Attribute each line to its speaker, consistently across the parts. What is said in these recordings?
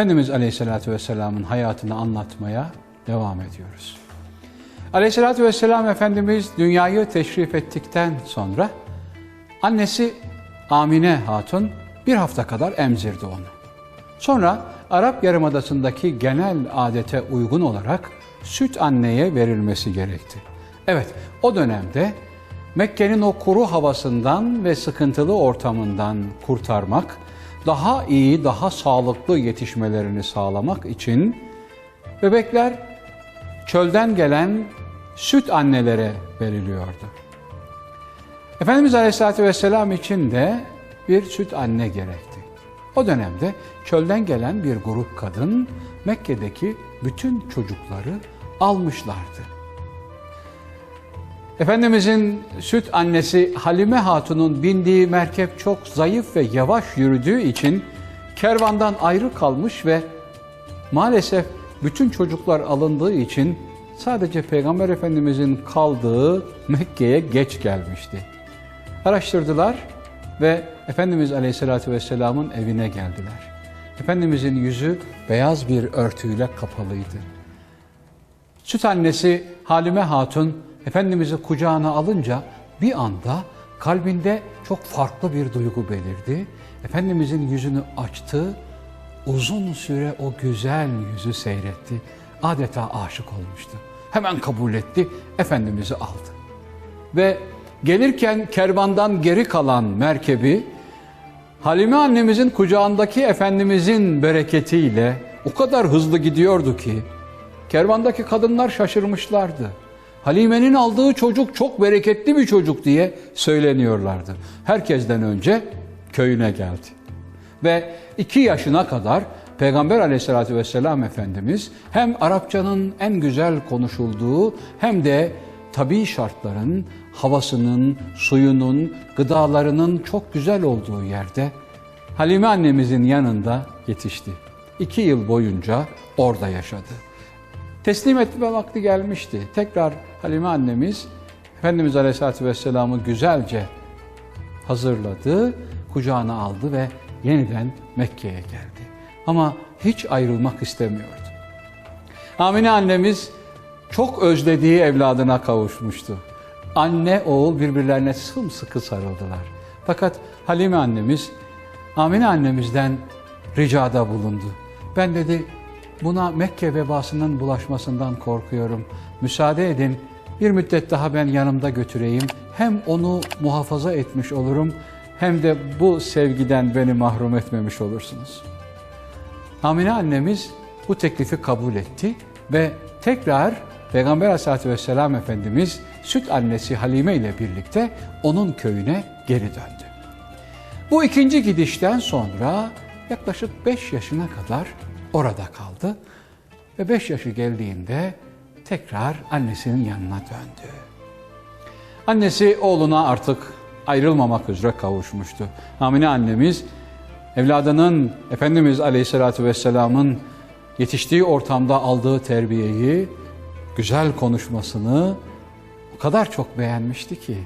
Speaker 1: Efendimiz Aleyhisselatü Vesselam'ın hayatını anlatmaya devam ediyoruz. Aleyhisselatü Vesselam Efendimiz dünyayı teşrif ettikten sonra annesi Amine Hatun bir hafta kadar emzirdi onu. Sonra Arap Yarımadası'ndaki genel adete uygun olarak süt anneye verilmesi gerekti. Evet, o dönemde Mekke'nin o kuru havasından ve sıkıntılı ortamından kurtarmak, daha iyi, daha sağlıklı yetişmelerini sağlamak için bebekler çölden gelen süt annelere veriliyordu. Efendimiz Aleyhisselatü Vesselam için de bir süt anne gerekti. O dönemde çölden gelen bir grup kadın Mekke'deki bütün çocukları almışlardı. Efendimizin süt annesi Halime Hatun'un bindiği merkep çok zayıf ve yavaş yürüdüğü için kervandan ayrı kalmış ve maalesef bütün çocuklar alındığı için sadece Peygamber Efendimizin kaldığı Mekke'ye geç gelmişti. Araştırdılar ve Efendimiz Aleyhisselatü Vesselam'ın evine geldiler. Efendimizin yüzü beyaz bir örtüyle kapalıydı. Süt annesi Halime Hatun Efendimiz'i kucağına alınca bir anda kalbinde çok farklı bir duygu belirdi. Efendimizin yüzünü açtı, uzun süre o güzel yüzü seyretti. Adeta aşık olmuştu. Hemen kabul etti, Efendimiz'i aldı. Ve gelirken kervandan geri kalan merkebi Halime annemizin kucağındaki Efendimizin bereketiyle o kadar hızlı gidiyordu ki kervandaki kadınlar şaşırmışlardı. Halime'nin aldığı çocuk çok bereketli bir çocuk diye söyleniyorlardı. Herkesten önce köyüne geldi. Ve iki yaşına kadar Peygamber aleyhissalatü vesselam Efendimiz hem Arapçanın en güzel konuşulduğu hem de tabi şartların, havasının, suyunun, gıdalarının çok güzel olduğu yerde Halime annemizin yanında yetişti. İki yıl boyunca orada yaşadı. Teslim etme vakti gelmişti. Tekrar Halime annemiz Efendimiz Aleyhisselatü Vesselam'ı güzelce hazırladı, kucağına aldı ve yeniden Mekke'ye geldi. Ama hiç ayrılmak istemiyordu. Amine annemiz çok özlediği evladına kavuşmuştu. Anne oğul birbirlerine sımsıkı sarıldılar. Fakat Halime annemiz Amine annemizden ricada bulundu. Ben dedi buna Mekke vebasının bulaşmasından korkuyorum. Müsaade edin bir müddet daha ben yanımda götüreyim. Hem onu muhafaza etmiş olurum hem de bu sevgiden beni mahrum etmemiş olursunuz. Amine annemiz bu teklifi kabul etti ve tekrar Peygamber Aleyhisselatü Vesselam Efendimiz süt annesi Halime ile birlikte onun köyüne geri döndü. Bu ikinci gidişten sonra yaklaşık 5 yaşına kadar orada kaldı ve 5 yaşı geldiğinde tekrar annesinin yanına döndü. Annesi oğluna artık ayrılmamak üzere kavuşmuştu. Amine annemiz evladının Efendimiz Aleyhisselatü Vesselam'ın yetiştiği ortamda aldığı terbiyeyi, güzel konuşmasını o kadar çok beğenmişti ki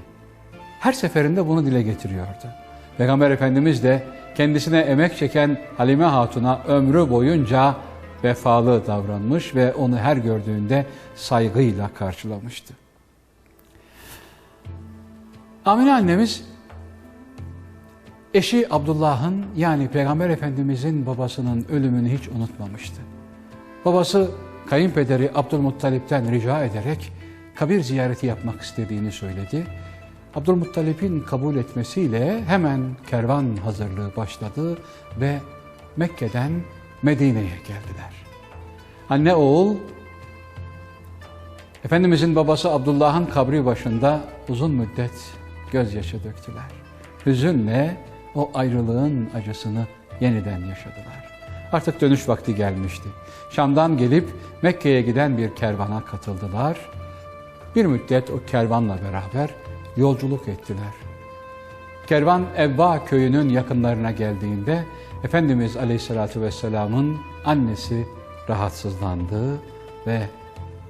Speaker 1: her seferinde bunu dile getiriyordu. Peygamber Efendimiz de kendisine emek çeken Halime Hatun'a ömrü boyunca vefalı davranmış ve onu her gördüğünde saygıyla karşılamıştı. Amine annemiz eşi Abdullah'ın yani Peygamber Efendimizin babasının ölümünü hiç unutmamıştı. Babası kayınpederi Abdülmuttalip'ten rica ederek kabir ziyareti yapmak istediğini söyledi. Abdülmuttalip'in kabul etmesiyle hemen kervan hazırlığı başladı ve Mekke'den Medine'ye geldiler. Anne oğul Efendimizin babası Abdullah'ın kabri başında uzun müddet gözyaşı döktüler. Hüzünle o ayrılığın acısını yeniden yaşadılar. Artık dönüş vakti gelmişti. Şam'dan gelip Mekke'ye giden bir kervana katıldılar. Bir müddet o kervanla beraber yolculuk ettiler. Kervan Ebba köyünün yakınlarına geldiğinde Efendimiz Aleyhisselatü Vesselam'ın annesi rahatsızlandı ve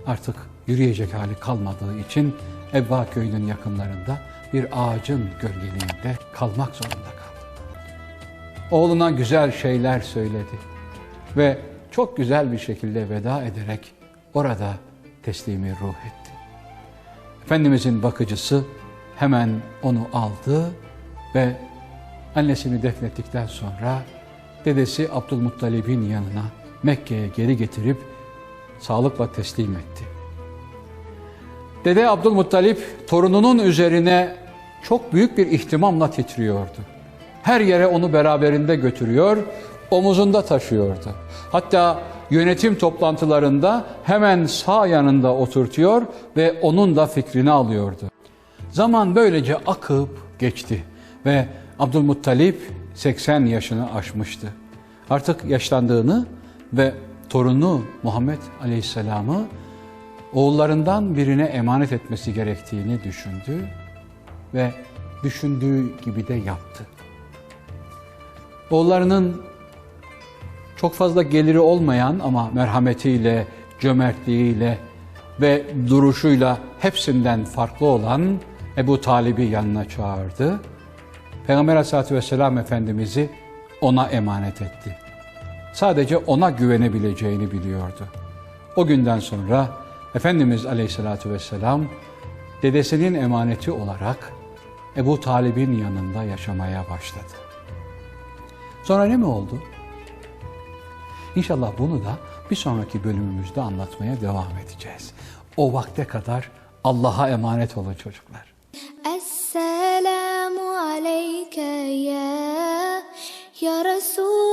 Speaker 1: artık yürüyecek hali kalmadığı için Ebba köyünün yakınlarında bir ağacın gölgeliğinde kalmak zorunda kaldı. Oğluna güzel şeyler söyledi. ve çok güzel bir şekilde veda ederek orada teslimi ruh etti. Efendimizin bakıcısı hemen onu aldı ve annesini defnettikten sonra dedesi Abdülmuttalib'in yanına Mekke'ye geri getirip sağlıkla teslim etti. Dede Abdülmuttalip torununun üzerine çok büyük bir ihtimamla titriyordu. Her yere onu beraberinde götürüyor, omuzunda taşıyordu. Hatta yönetim toplantılarında hemen sağ yanında oturtuyor ve onun da fikrini alıyordu. Zaman böylece akıp geçti ve Abdülmuttalip 80 yaşını aşmıştı. Artık yaşlandığını ve torunu Muhammed Aleyhisselam'ı oğullarından birine emanet etmesi gerektiğini düşündü ve düşündüğü gibi de yaptı. Oğullarının çok fazla geliri olmayan ama merhametiyle, cömertliğiyle ve duruşuyla hepsinden farklı olan Ebu Talib'i yanına çağırdı. Peygamber Aleyhisselatü Vesselam Efendimiz'i ona emanet etti. Sadece ona güvenebileceğini biliyordu. O günden sonra Efendimiz Aleyhisselatü Vesselam dedesinin emaneti olarak Ebu Talib'in yanında yaşamaya başladı. Sonra ne mi oldu? İnşallah bunu da bir sonraki bölümümüzde anlatmaya devam edeceğiz. O vakte kadar Allah'a emanet olun çocuklar.
Speaker 2: يا يا رسول